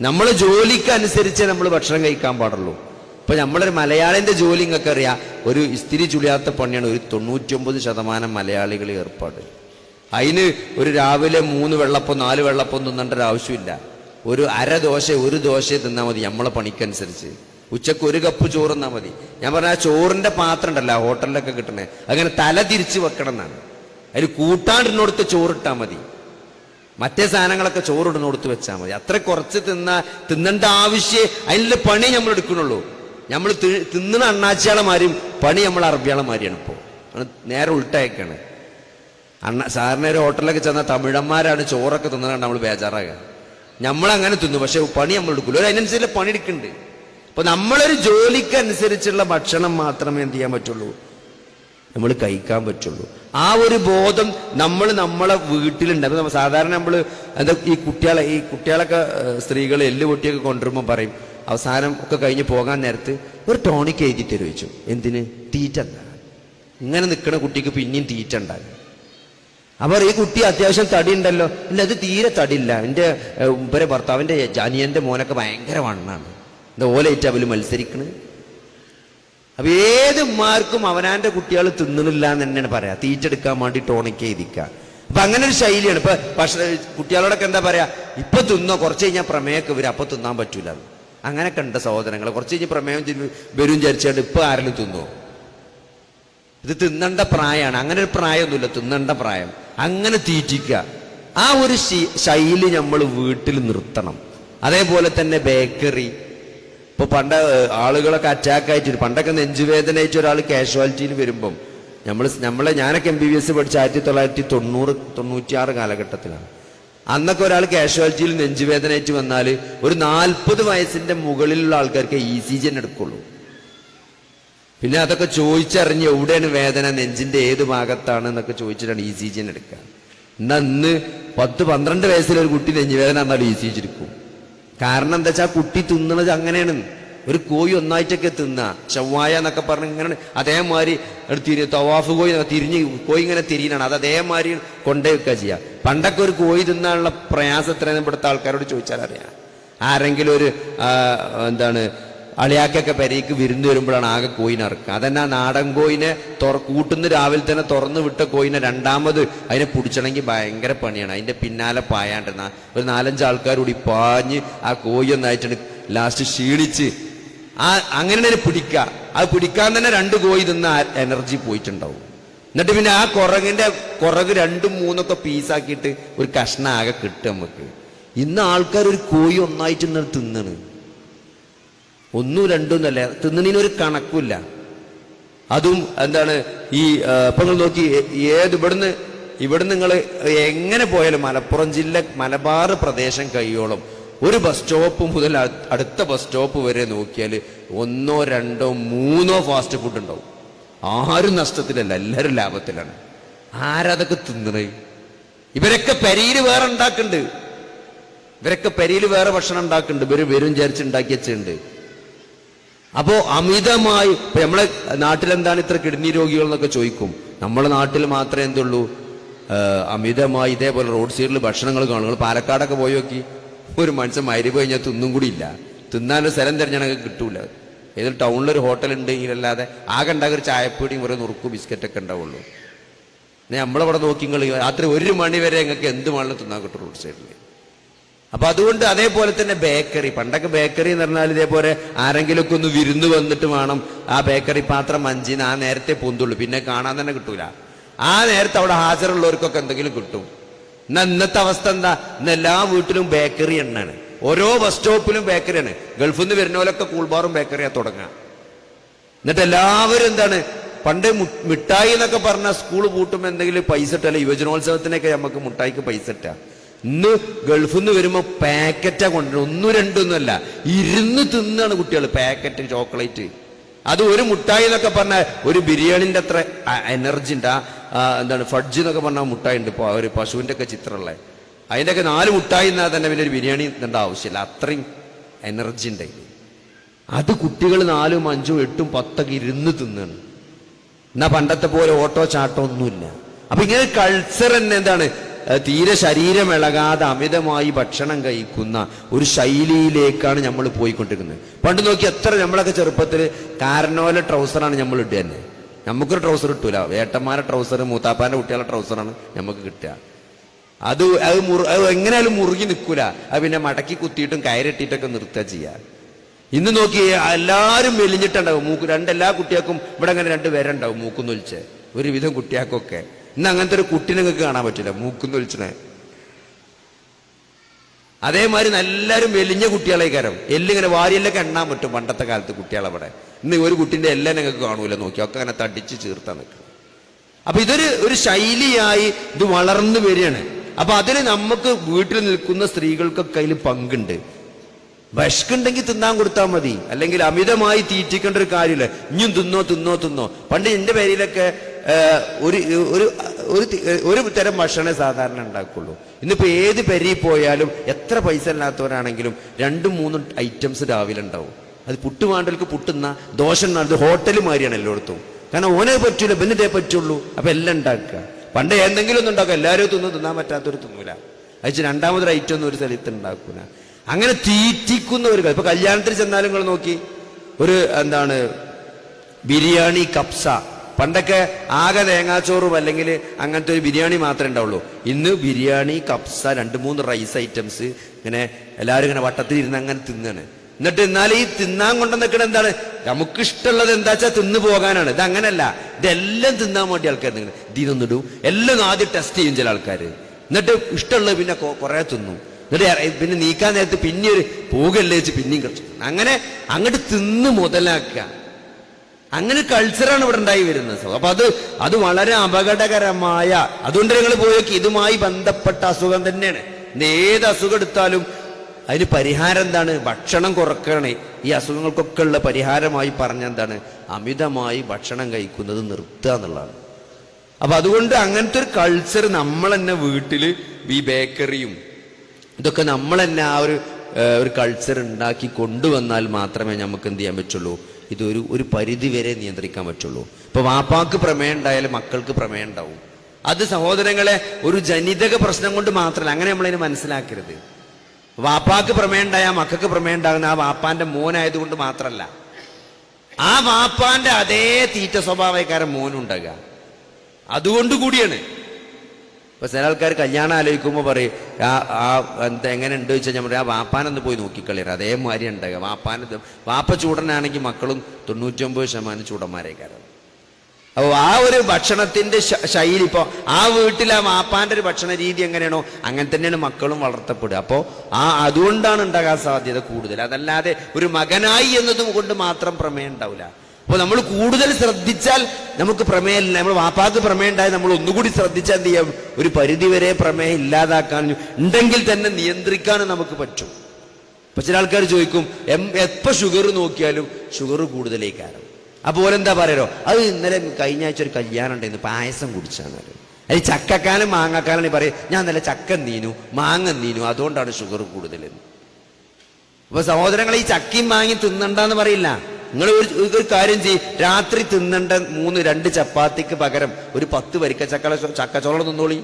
നമ്മൾ ജോലിക്ക് അനുസരിച്ച് നമ്മൾ ഭക്ഷണം കഴിക്കാൻ പാടുള്ളൂ. ഇപ്പൊ നമ്മളൊരു മലയാളിന്റെ ജോലി നിങ്ങൾക്ക് അറിയാം. ഒരു ഇസ്തിരി ചുളിയാത്ത പണിയാണ് ഒരു തൊണ്ണൂറ്റിയൊമ്പത് ശതമാനം മലയാളികൾ ഏർപ്പാട്. അതിന് ഒരു രാവിലെ മൂന്ന് വെള്ളപ്പം നാല് വെള്ളപ്പം തിന്നേണ്ട ഒരു ആവശ്യമില്ല. ഒരു അര ദോശ ഒരു ദോശ തിന്നാൽ മതി നമ്മളെ പണിക്കനുസരിച്ച്. ഉച്ചയ്ക്ക് ഒരു കപ്പ് ചോറ് തന്നാൽ മതി. ഞാൻ പറഞ്ഞ ആ ചോറിന്റെ പാത്രം ഉണ്ടല്ലോ ഹോട്ടലിലൊക്കെ കിട്ടണേ അങ്ങനെ തല തിരിച്ച് വെക്കണം എന്നാണ് അതിൽ കൂട്ടാണ്ടിനോടുത്ത് ചോറിട്ടാൽ മതി. മറ്റേ സാധനങ്ങളൊക്കെ ചോറിടുന്ന കൊടുത്ത് വെച്ചാൽ മതി. അത്ര കുറച്ച് തിന്ന തിന്നേണ്ട ആവശ്യം അതിന്റെ പണി നമ്മൾ എടുക്കണുള്ളൂ നമ്മൾ തിന്നണ അണ്ണാച്ചിയാളമാരും പണി നമ്മൾ അറബിയാളമാരിയാണ് ഇപ്പോൾ നേരെ ഉൾട്ടയൊക്കെയാണ് അണ്ണ സാറിന് ഒരു ഹോട്ടലിലൊക്കെ ചെന്നാൽ തമിഴന്മാരാണ് ചോറൊക്കെ തിന്നതാണ് നമ്മൾ ബേജാറാകുക നമ്മളങ്ങനെ തിന്നു പക്ഷെ പണി നമ്മൾ എടുക്കില്ല അതിനനുസരിച്ച് പണി എടുക്കുന്നുണ്ട് അപ്പൊ നമ്മളൊരു ജോലിക്ക് അനുസരിച്ചുള്ള ഭക്ഷണം മാത്രമേ എന്ത് ചെയ്യാൻ പറ്റുള്ളൂ. നമ്മൾ കഴിക്കാൻ പറ്റുള്ളൂ. ആ ഒരു ബോധം നമ്മൾ നമ്മളെ വീട്ടിലുണ്ട്. അപ്പൊ സാധാരണ നമ്മൾ എന്താ ഈ കുട്ടികളെ ഈ കുട്ടികളൊക്കെ സ്ത്രീകൾ എല്ല് പൊട്ടിയൊക്കെ കൊണ്ടുവരുമ്പോൾ പറയും അവസാനം ഒക്കെ കഴിഞ്ഞ് പോകാൻ നേരത്ത് ഒരു ടോണിക്ക് എഴുതി തരും എന്തിന്? തീറ്റ ഇങ്ങനെ നിൽക്കുന്ന കുട്ടിക്ക് പിന്നെയും തീറ്റ ഉണ്ടാകും. അപ്പോൾ ഈ കുട്ടി അത്യാവശ്യം തടി ഉണ്ടല്ലോ. ഇല്ല അത് തീരെ തടിയില്ല. എന്റെ ഉപരെ ഭർത്താവിന്റെ ജാനിയന്റെ മോനൊക്കെ ഭയങ്കര വണ്ണാണ്. എന്താ ഓലയിറ്റ് അവൽ മത്സരിക്കണ് അപ്പൊ ഏത് ഉമ്മാർക്കും അവനാന്റെ കുട്ടികൾ തിന്നണില്ല എന്ന് തന്നെയാണ് പറയാ. തീറ്റെടുക്കാൻ വേണ്ടി ടോണിക്ക് എഴുതിക്കുക. അപ്പൊ അങ്ങനെ ഒരു ശൈലിയാണ്. ഇപ്പൊ ഭക്ഷണ കുട്ടികളോടൊക്കെ എന്താ പറയാ? ഇപ്പൊ തിന്നോ കുറച്ച് കഴിഞ്ഞാൽ പ്രമേയൊക്കെ വരും. അപ്പൊ തിന്നാൻ പറ്റൂല. അങ്ങനെ കണ്ട സഹോദരങ്ങൾ. കുറച്ച് കഴിഞ്ഞ് പ്രമേയം വരും വിചാരിച്ചാണ്ട് ഇപ്പൊ ആരെങ്കിലും തിന്നോ? ഇത് തിന്നണ്ട പ്രായമാണ് അങ്ങനെ ഒരു പ്രായമൊന്നുമില്ല. തിന്നണ്ട പ്രായം. അങ്ങനെ തീറ്റിക്കുക. ആ ഒരു ശൈലി നമ്മൾ വീട്ടിൽ നിർത്തണം. അതേപോലെ തന്നെ ബേക്കറി ഇപ്പൊ പണ്ട് ആളുകളൊക്കെ അറ്റാക്ക് ആയിട്ട് പണ്ടൊക്കെ നെഞ്ചുവേദനയായിട്ട് ഒരാൾ കാഷ്വാലിറ്റിയിൽ വരുമ്പം നമ്മൾ നമ്മളെ ഞാനൊക്കെ എം ബി ബി എസ് പഠിച്ച ആയിരത്തി തൊള്ളായിരത്തി തൊണ്ണൂറ് തൊണ്ണൂറ്റിയാറ് കാലഘട്ടത്തിലാണ്. അന്നൊക്കെ ഒരാൾ കാഷ്വാലിറ്റിയിൽ നെഞ്ചുവേദനയായിട്ട് വന്നാൽ ഒരു നാൽപ്പത് വയസ്സിന്റെ മുകളിലുള്ള ആൾക്കാർക്ക് ഇ സി ജി എടുക്കുള്ളൂ. പിന്നെ അതൊക്കെ ചോദിച്ചറിഞ്ഞ് എവിടെയാണ് വേദന നെഞ്ചിന്റെ ഏത് ഭാഗത്താണ് എന്നൊക്കെ ചോദിച്ചിട്ടാണ് ഇ സി ജി എടുക്കുക. എന്നാ ഇന്ന് പത്ത് പന്ത്രണ്ട് വയസ്സിലൊരു കുട്ടി നെഞ്ചുവേദന എന്നാൽ ഇ സി ജി എടുക്കും. കാരണം എന്താ വെച്ചാൽ കുട്ടി തിന്നണത് അങ്ങനെയാണ്. ഒരു കോഴി ഒന്നായിട്ടൊക്കെ തിന്ന. ചൊവ്വായ എന്നൊക്കെ പറഞ്ഞ് ഇങ്ങനെ അതേമാതിരി തിരി തവാഫ് കോഴി തിരിഞ്ഞ് കോഴി ഇങ്ങനെ തിരിയണാണ്. അത് അതേമാതിരി കൊണ്ടേ വെക്കുക ചെയ്യുക പണ്ടൊക്കെ ഒരു കോഴി തിന്നാനുള്ള പ്രയാസം എത്രയെന്ന് ഇവിടുത്തെ ആൾക്കാരോട് ചോദിച്ചാൽ അറിയാം. ആരെങ്കിലും ഒരു എന്താണ് അളിയാക്കൊക്കെ പെരയ്ക്ക് വിരുന്ന് വരുമ്പോഴാണ് ആകെ കോയിനെ ഇറക്കുക അതന്നെ നാടൻ കോയിനെ തുറ കൂട്ടുന്ന രാവിലെ തന്നെ തുറന്നു വിട്ട കോയിനെ രണ്ടാമത് അതിനെ പിടിച്ചണമെങ്കിൽ ഭയങ്കര പണിയാണ്. അതിന്റെ പിന്നാലെ പായാണ്ട് ഒരു നാലഞ്ച് ആൾക്കാർ പാഞ്ഞ് ആ കോയി ഒന്നായിട്ടാണ് ലാസ്റ്റ് ക്ഷീണിച്ച് ആ അങ്ങനെ തന്നെ പിടിക്കുക അത് പിടിക്കാൻ തന്നെ രണ്ട് കോയി തിന്ന എനർജി പോയിട്ടുണ്ടാവും. എന്നിട്ട് പിന്നെ ആ കുറകിന്റെ കുറക് രണ്ടും മൂന്നൊക്കെ പീസാക്കിയിട്ട് ഒരു കഷ്ണ ആകെ കിട്ടും നമുക്ക് ഇന്ന് ആൾക്കാർ ഒരു കോഴി ഒന്നായിട്ട് ഇന്ന് തിന്നണ്. ഒന്നും രണ്ടും എന്നല്ല തിന്നണിന് ഒരു കണക്കില്ല അതും എന്താണ് ഈ ഇപ്പൊ നിങ്ങൾ നോക്കി ഏത് ഇവിടുന്ന് ഇവിടുന്ന് നിങ്ങൾ എങ്ങനെ പോയാലും മലപ്പുറം ജില്ല മലബാർ പ്രദേശം കഴിയോളം ഒരു ബസ് സ്റ്റോപ്പ് മുതൽ അടുത്ത ബസ് സ്റ്റോപ്പ് വരെ നോക്കിയാൽ ഒന്നോ രണ്ടോ മൂന്നോ ഫാസ്റ്റ് ഫുഡ് ഉണ്ടാവും. ആരും നഷ്ടത്തിലല്ല എല്ലാവരും ലാഭത്തിലാണ്. ആരതൊക്കെ തിന്നണേ? ഇവരൊക്കെ പെരിയിൽ വേറെ ഉണ്ടാക്കുന്നുണ്ട് ഇവരൊക്കെ പെരിയിൽ വേറെ ഭക്ഷണം ഉണ്ടാക്കുന്നുണ്ട് ഇവർ വരും വിചാരിച്ച് ഉണ്ടാക്കി വെച്ചിട്ടുണ്ട്. അപ്പോ അമിതമായി ഇപ്പൊ നമ്മളെ നാട്ടിലെന്താണ് ഇത്ര കിഡ്നി രോഗികൾ എന്നൊക്കെ ചോദിക്കും. നമ്മളെ നാട്ടിൽ മാത്രമേ എന്തുള്ളൂ? അമിതമായി ഇതേപോലെ റോഡ് സൈഡിൽ ഭക്ഷണങ്ങൾ കാണും. പാലക്കാടൊക്കെ പോയി നോക്കി. ഒരു മനുഷ്യൻ മരി കഴിഞ്ഞാൽ തിന്നും കൂടി ഇല്ല. തിന്നാനൊരു സ്ഥലം തിരഞ്ഞാണെങ്കിൽ കിട്ടൂല. ഏതൊരു ടൗണിലൊരു ഹോട്ടൽ ഉണ്ടെങ്കിലല്ലാതെ ആകെ ഉണ്ടാകുന്ന ഒരു ചായപ്പൊടിയും കുറേ നുറുക്കു ബിസ്ക്കറ്റൊക്കെ ഉണ്ടാവുള്ളൂ. നമ്മളവിടെ നോക്കി നിങ്ങൾ രാത്രി ഒരു മണി വരെ നിങ്ങൾക്ക് എന്ത് വേണമെങ്കിലും തിന്നാൻ കിട്ടും റോഡ് സൈഡിൽ അപ്പൊ അതുകൊണ്ട് അതേപോലെ തന്നെ ബേക്കറി പണ്ടൊക്കെ ബേക്കറി എന്ന് പറഞ്ഞാൽ ഇതേപോലെ ആരെങ്കിലുമൊക്കെ ഒന്ന് വിരുന്ന് വന്നിട്ട് വേണം ആ ബേക്കറി പാത്രം മഞ്ചിന്ന് ആ നേരത്തെ പൊന്തുള്ളൂ. പിന്നെ കാണാൻ തന്നെ കിട്ടൂല. ആ നേരത്തെ അവിടെ ഹാജരുള്ളവർക്കൊക്കെ എന്തെങ്കിലും കിട്ടും. എന്നാ ഇന്നത്തെ അവസ്ഥ എന്താ? ഇന്ന് എല്ലാ വീട്ടിലും ബേക്കറി എണ്ണാണ്. ഓരോ ബസ് സ്റ്റോപ്പിലും ബേക്കറിയാണ് ഗൾഫിൽ നിന്ന് വരുന്നവരൊക്കെ കൂൾബാറും ബേക്കറിയാ തുടങ്ങുക എന്നിട്ട് എല്ലാവരും എന്താണ്? പണ്ട് മിഠായി എന്നൊക്കെ പറഞ്ഞ സ്കൂൾ പൂട്ടുമ്പോൾ എന്തെങ്കിലും പൈസ ഇട്ടല്ല യുവജനോത്സവത്തിനൊക്കെ നമുക്ക് മിഠായിക്ക് പൈസ ഇട്ടാ. ഇന്ന് ഗൾഫിൽ നിന്ന് വരുമ്പോൾ പാക്കറ്റാ കൊണ്ടുവരും ഒന്നും രണ്ടൊന്നുമല്ല ഇരുന്ന് തിന്നാണ് കുട്ടികൾ പാക്കറ്റ് ചോക്ലേറ്റ് അത് ഒരു മുട്ടായി എന്നൊക്കെ പറഞ്ഞാൽ ഒരു ബിരിയാണിന്റെ അത്ര എനർജി ഉണ്ട് എന്താണ് ഫഡ്ജ് എന്നൊക്കെ പറഞ്ഞാൽ മുട്ടായി ഉണ്ട് ഇപ്പോൾ ഒരു പശുവിന്റെ ഒക്കെ ചിത്രമുള്ള. അതിന്റെയൊക്കെ നാല് മുട്ടായി എന്നാൽ തന്നെ പിന്നെ ഒരു ബിരിയാണി തിന്നേണ്ട ആവശ്യമില്ല. അത്രയും എനർജി ഉണ്ടായി അത് കുട്ടികൾ നാലും അഞ്ചും എട്ടും പത്തൊക്കെ ഇരുന്ന് തിന്നാണ്. എന്നാ പണ്ടത്തെ പോലെ ഓട്ടോ ചാട്ടോ ഒന്നുമില്ല അപ്പൊ ഇങ്ങനെ കൾച്ചർ തന്നെ എന്താണ് തീരെ ശരീരം ഇളകാതെ അമിതമായി ഭക്ഷണം കഴിക്കുന്ന ഒരു ശൈലിയിലേക്കാണ് നമ്മൾ പോയിക്കൊണ്ടിരിക്കുന്നത്. പണ്ട് നോക്കി എത്ര നമ്മളൊക്കെ ചെറുപ്പത്തിൽ കാരനോല ട്രൗസറാണ് നമ്മൾ ഇടുക തന്നെ. നമുക്കൊരു ട്രൗസർ കിട്ടൂല വേട്ടന്മാരെ ട്രൗസർ മൂത്താപ്പാന്റെ കുട്ടികളുടെ ട്രൗസറാണ് നമുക്ക് കിട്ടുക. അത് അത് മുറു അത് എങ്ങനെയാലും മുറുകി നിൽക്കൂല. അത് പിന്നെ മടക്കി കുത്തിയിട്ടും കയറിട്ടിട്ടൊക്കെ നിർത്തുക ചെയ്യുക ഇന്ന് നോക്കി എല്ലാവരും മെലിഞ്ഞിട്ടുണ്ടാവും. മൂക്ക് രണ്ട് എല്ലാ കുട്ടികൾക്കും ഇവിടെ അങ്ങനെ രണ്ട് പേരുണ്ടാവും മൂക്കുന്നൊലിച്ച് ഒരുവിധം കുട്ടികൾക്കൊക്കെ. ഇന്ന് അങ്ങനത്തെ ഒരു കുട്ടിനെ നിങ്ങൾക്ക് കാണാൻ പറ്റില്ല. മൂക്കുന്നൊലിച്ചിനെ അതേമാതിരി എല്ലാവരും മെലിഞ്ഞ കുട്ടികളെ കാരം എല്ലിങ്ങനെ വാരിയെല്ലൊക്കെ എണ്ണാൻ പറ്റും പണ്ടത്തെ കാലത്ത് കുട്ടികളവിടെ. ഇന്ന് ഒരു കുട്ടിന്റെ എല്ലാം നിങ്ങൾക്ക് കാണൂല. നോക്കി ഒക്കെ അങ്ങനെ തടിച്ച് ചീർത്താൻ നിൽക്കും അപ്പം ഇതൊരു ഒരു ശൈലിയായി ഇത് വളർന്നു വരികയാണ്. അപ്പം അതിന് നമുക്ക് വീട്ടിൽ നിൽക്കുന്ന സ്ത്രീകൾക്കൊക്കെ അതിൽ പങ്കുണ്ട്. വിശക്കുണ്ടെങ്കിൽ തിന്നാൻ കൊടുത്താൽ മതി. അല്ലെങ്കിൽ അമിതമായി തീറ്റിക്കേണ്ട ഒരു കാര്യമില്ല. ഇനിയും തിന്നോ തിന്നോ തിന്നോ. പണ്ട് എന്റെ പേരിലൊക്കെ ഒരു ഒരു ഒരു തരം ഭക്ഷണമേ സാധാരണ ഉണ്ടാക്കുള്ളൂ. ഇന്നിപ്പോൾ ഏത് പെരി പോയാലും എത്ര പൈസ ഇല്ലാത്തവരാണെങ്കിലും രണ്ടും മൂന്നും ഐറ്റംസ് രാവിലെ ഉണ്ടാവും. അത് പുട്ട് വേണ്ടവർക്ക് പുട്ടുന്ന ദോശ ഇത് ഹോട്ടൽ മാതിരിയാണ് എല്ലായിടത്തും. കാരണം ഓനെ പറ്റൂല ബന്നിട്ടേ പറ്റുള്ളൂ. അപ്പൊ എല്ലാം ഉണ്ടാക്കുക. പണ്ട് എന്തെങ്കിലും ഒന്നും ഉണ്ടാക്കുക. എല്ലാവരും തിന്നും തിന്നാൻ പറ്റാത്തവർ തിന്നൂല. അയച്ച് രണ്ടാമതൊരു ഐറ്റം ഒന്നും ഒരു സ്ഥലത്ത് ഉണ്ടാക്കൂല. അങ്ങനെ തീറ്റിക്കുന്ന ഒരു ഇപ്പൊ കല്യാണത്തിന് ചെന്നാലും നിങ്ങൾ നോക്കി. ഒരു എന്താണ് ബിരിയാണി കപ്സ പണ്ടൊക്കെ ആകെ തേങ്ങാച്ചോറും അല്ലെങ്കിൽ അങ്ങനത്തെ ഒരു ബിരിയാണി മാത്രമേ ഉണ്ടാവുള്ളൂ. ഇന്ന് ബിരിയാണി കപ്സ രണ്ട് മൂന്ന് റൈസ് ഐറ്റംസ് ഇങ്ങനെ എല്ലാവരും ഇങ്ങനെ വട്ടത്തിൽ ഇരുന്ന് അങ്ങനെ തിന്നാണ്. എന്നിട്ട് എന്നാൽ ഈ തിന്നാൻ കൊണ്ടു നിൽക്കണ എന്താണ്? നമുക്ക് ഇഷ്ടമുള്ളത് എന്താ വെച്ചാൽ തിന്നു പോകാനാണ്. ഇത് അങ്ങനല്ല ഇതെല്ലാം തിന്നാൻ വേണ്ടി ആൾക്കാർ നിങ്ങൾ ഇതിനൊന്നിടും എല്ലാം ആദ്യം ടെസ്റ്റ് ചെയ്യും ചില ആൾക്കാർ എന്നിട്ട് ഇഷ്ടമുള്ളത് പിന്നെ കുറേ തിന്നും. എന്നിട്ട് പിന്നെ നീക്കാൻ നേരത്ത് പിന്നെ ഒരു പോകല്ലേ വെച്ച് പിന്നെയും കഴിച്ചു അങ്ങനെ അങ്ങോട്ട് തിന്ന് മുതലാക്കുക. അങ്ങനെ കൾച്ചറാണ് ഇവിടെ ഉണ്ടായി വരുന്നത്. അപ്പൊ അത് അത് വളരെ അപകടകരമായ അതുകൊണ്ട് നിങ്ങൾ പോയൊക്കെ ഇതുമായി ബന്ധപ്പെട്ട അസുഖം തന്നെയാണ്. ഏത് അസുഖം എടുത്താലും അതിന് പരിഹാരം എന്താണ്? ഭക്ഷണം കുറക്കണേ. ഈ അസുഖങ്ങൾക്കൊക്കെ ഉള്ള പരിഹാരമായി പറഞ്ഞ എന്താണ്? അമിതമായി ഭക്ഷണം കഴിക്കുന്നത് നിർത്തുക എന്നുള്ളതാണ്. അപ്പൊ അതുകൊണ്ട് അങ്ങനത്തെ ഒരു കൾച്ചർ നമ്മൾ തന്നെ വീട്ടിൽ ഈ ബേക്കറിയും ഇതൊക്കെ നമ്മൾ തന്നെ ആ ഒരു ഒരു കൾച്ചർ ഉണ്ടാക്കി കൊണ്ടുവന്നാൽ മാത്രമേ നമുക്ക് എന്ത് ചെയ്യാൻ പറ്റുള്ളൂ? ഇതൊരു ഒരു ഒരു പരിധി വരെ നിയന്ത്രിക്കാൻ പറ്റുള്ളൂ. ഇപ്പൊ വാപ്പാക്ക് പ്രമേയം ഉണ്ടായാലും മക്കൾക്ക് പ്രമേയം ഉണ്ടാവും. അത് സഹോദരങ്ങളെ ഒരു ജനിതക പ്രശ്നം കൊണ്ട് മാത്രമല്ല അങ്ങനെ നമ്മളതിന് മനസ്സിലാക്കരുത്. വാപ്പാക്ക് പ്രമേയം ഉണ്ടായാൽ മക്കൾക്ക് പ്രമേയം ഉണ്ടാകുന്ന ആ വാപ്പാന്റെ മോനായതുകൊണ്ട് മാത്രമല്ല ആ വാപ്പാന്റെ അതേ തീറ്റ സ്വഭാവക്കാരൻ മോനുണ്ടാകുക. അതുകൊണ്ട് കൂടിയാണ്. ഇപ്പൊ ചില ആൾക്കാർ കല്യാണം ആലോചിക്കുമ്പോൾ പറയും ആ ആ എന്താ എങ്ങനെ ഉണ്ട് വെച്ചാൽ ഞാൻ പറയും ആ വാപ്പാനൊന്ന് പോയി നോക്കിക്കളിയറ അതേമാതിരി ഉണ്ടാകുക. വാപ്പാന വാപ്പ ചൂടനാണെങ്കിൽ മക്കളും തൊണ്ണൂറ്റൊമ്പത് ശതമാനം ചൂടന്മാരേക്കാരം. അപ്പോൾ ആ ഒരു ഭക്ഷണത്തിന്റെ ശൈലി ഇപ്പോൾ ആ വീട്ടിലെ മാപ്പാന്റെ ഒരു ഭക്ഷണ രീതി എങ്ങനെയാണോ അങ്ങനെ തന്നെയാണ് മക്കളും വളർത്തപ്പെടുക. അപ്പോൾ ആ അതുകൊണ്ടാണ് ഉണ്ടാകാൻ സാധ്യത കൂടുതൽ. അതല്ലാതെ ഒരു മകനായി എന്നതും കൊണ്ട് മാത്രം പ്രമേയം ഉണ്ടാവില്ല. അപ്പോൾ നമ്മൾ കൂടുതൽ ശ്രദ്ധിച്ചാൽ നമുക്ക് പ്രമേയമില്ല. നമ്മൾ വാപ്പാക്ക് പ്രമേയം ഉണ്ടായി നമ്മൾ ഒന്നുകൂടി ശ്രദ്ധിച്ചാൽ എന്ത് ചെയ്യാം? ഒരു പരിധിവരെ പ്രമേയം ഇല്ലാതാക്കാൻ ഉണ്ടെങ്കിൽ തന്നെ നിയന്ത്രിക്കാനും നമുക്ക് പറ്റും. ഇപ്പം ചില ആൾക്കാർ ചോദിക്കും എം എപ്പോ ഷുഗർ നോക്കിയാലും ഷുഗർ കൂടുതലേക്കാരം അപ്പോൾ എന്താ പറയരോ അത് ഇന്നലെ കഴിഞ്ഞ ആഴ്ച ഒരു കല്യാണം ഉണ്ടായിരുന്നു. പായസം കുടിച്ചാന്ന് പറയും. അത് ചക്കക്കാലം മാങ്ങക്കാലം പറയും ഞാൻ നല്ല ചക്ക നീനു മാങ്ങ നീനു അതുകൊണ്ടാണ് ഷുഗർ കൂടുതലെന്ന്. അപ്പൊ സഹോദരങ്ങൾ ഈ ചക്കയും മാങ്ങി തിന്നണ്ടെന്ന് പറയില്ല. നിങ്ങൾ ഒരു കാര്യം ചെയ്യ്. രാത്രി തിന്നണ്ട മൂന്ന് രണ്ട് ചപ്പാത്തിക്ക് പകരം ഒരു പത്ത് വരിക്ക ചക്ക ചക്കച്ചോളം തിന്നോളി.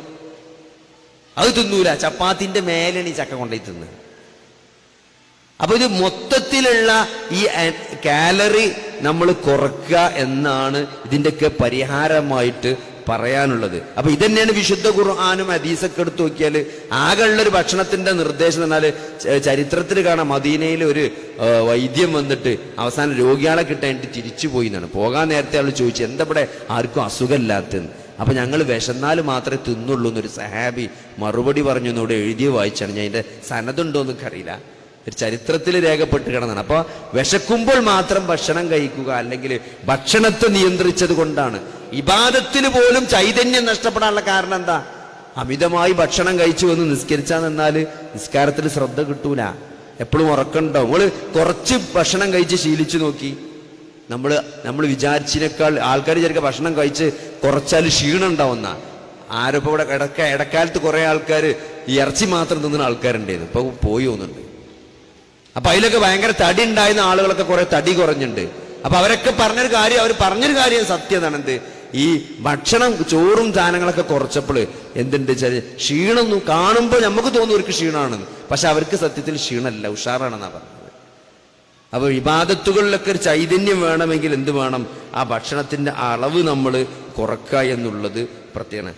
അത് തിന്നൂല. ചപ്പാത്തിന്റെ മേലാണ് ഈ ചക്ക കൊണ്ടുപോയി തിന്നത് അപ്പൊ ഇത് മൊത്തത്തിലുള്ള ഈ കാലറി നമ്മൾ കുറക്കുക എന്നാണ് ഇതിന്റെയൊക്കെ പരിഹാരമായിട്ട് പറയാനുള്ളത്. അപ്പൊ ഇതന്നെയാണ് വിശുദ്ധ ഖുർആാനും ഹദീസൊക്കെ എടുത്തു നോക്കിയാൽ ആകെയുള്ള ഒരു ഭക്ഷണത്തിന്റെ നിർദ്ദേശം എന്നാൽ ചരിത്രത്തിൽ കാണാം മദീനയിൽ ഒരു വൈദ്യം വന്നിട്ട് അവസാനം രോഗികളെ കിട്ടാനായിട്ട് തിരിച്ചു പോയി എന്നാണ്. പോകാൻ നേരത്തെ ആൾ ചോദിച്ചു എന്താ ആർക്കും അസുഖമില്ലാത്തെന്ന് അപ്പൊ ഞങ്ങൾ വിശന്നാൽ മാത്രമേ തിന്നുള്ളൂ എന്നൊരു സഹാബി മറുപടി പറഞ്ഞു എന്നോട് എഴുതി വായിച്ചാണ്. ഞാൻ അതിന്റെ സനതുണ്ടോ എന്നൊക്കെ അറിയില്ല. ഒരു ചരിത്രത്തിൽ രേഖപ്പെട്ട് കിടന്നാണ്. അപ്പൊ വിശക്കുമ്പോൾ മാത്രം ഭക്ഷണം കഴിക്കുക അല്ലെങ്കിൽ ഭക്ഷണത്തെ നിയന്ത്രിച്ചത് കൊണ്ടാണ്. ഇബാദത്തിന് പോലും ചൈതന്യം നഷ്ടപ്പെടാനുള്ള കാരണം എന്താ? അമിതമായി ഭക്ഷണം കഴിച്ചു വന്ന് നിസ്കരിച്ചാൽ നിന്നാൽ നിസ്കാരത്തിൽ ശ്രദ്ധ കിട്ടൂല. എപ്പോഴും ഉറക്കണ്ടോ നമ്മൾ കുറച്ച് ഭക്ഷണം കഴിച്ച് ശീലിച്ചു നോക്കി. നമ്മൾ നമ്മൾ വിചാരിച്ചതിനേക്കാൾ ആൾക്കാർ വിചാരിക്കുക ഭക്ഷണം കഴിച്ച് കുറച്ചാൽ ക്ഷീണം ഉണ്ടാവുന്ന. ആരോപ്പം ഇവിടെ ഇടക്ക ഇടക്കാലത്ത് കുറേ ആൾക്കാർ ഇറച്ചി മാത്രം തിന്നുന്ന ആൾക്കാരുണ്ടായിരുന്നു. ഇപ്പൊ പോയി പോകുന്നുണ്ട് അപ്പൊ അതിലൊക്കെ ഭയങ്കര തടി ഉണ്ടായിരുന്ന ആളുകളൊക്കെ കുറെ തടി കുറഞ്ഞിട്ടുണ്ട്. അപ്പൊ അവരൊക്കെ പറഞ്ഞൊരു കാര്യം അവർ പറഞ്ഞൊരു കാര്യം സത്യതാണ് എന്ത്? ഈ ഭക്ഷണം ചോറും സാധനങ്ങളൊക്കെ കുറച്ചപ്പോൾ എന്തുണ്ട് വെച്ചാൽ ക്ഷീണം കാണുമ്പോൾ നമുക്ക് തോന്നും അവർക്ക് ക്ഷീണമാണെന്ന്. പക്ഷെ അവർക്ക് സത്യത്തിൽ ക്ഷീണമല്ല ഉഷാറാണെന്നാ പറഞ്ഞത്. അപ്പൊ വിവാദത്തുകളിലൊക്കെ ഒരു ചൈതന്യം വേണമെങ്കിൽ എന്ത് വേണം? ആ ഭക്ഷണത്തിന്റെ അളവ് നമ്മൾ കുറക്കുക എന്നുള്ളത് പ്രത്യേകമാണ്.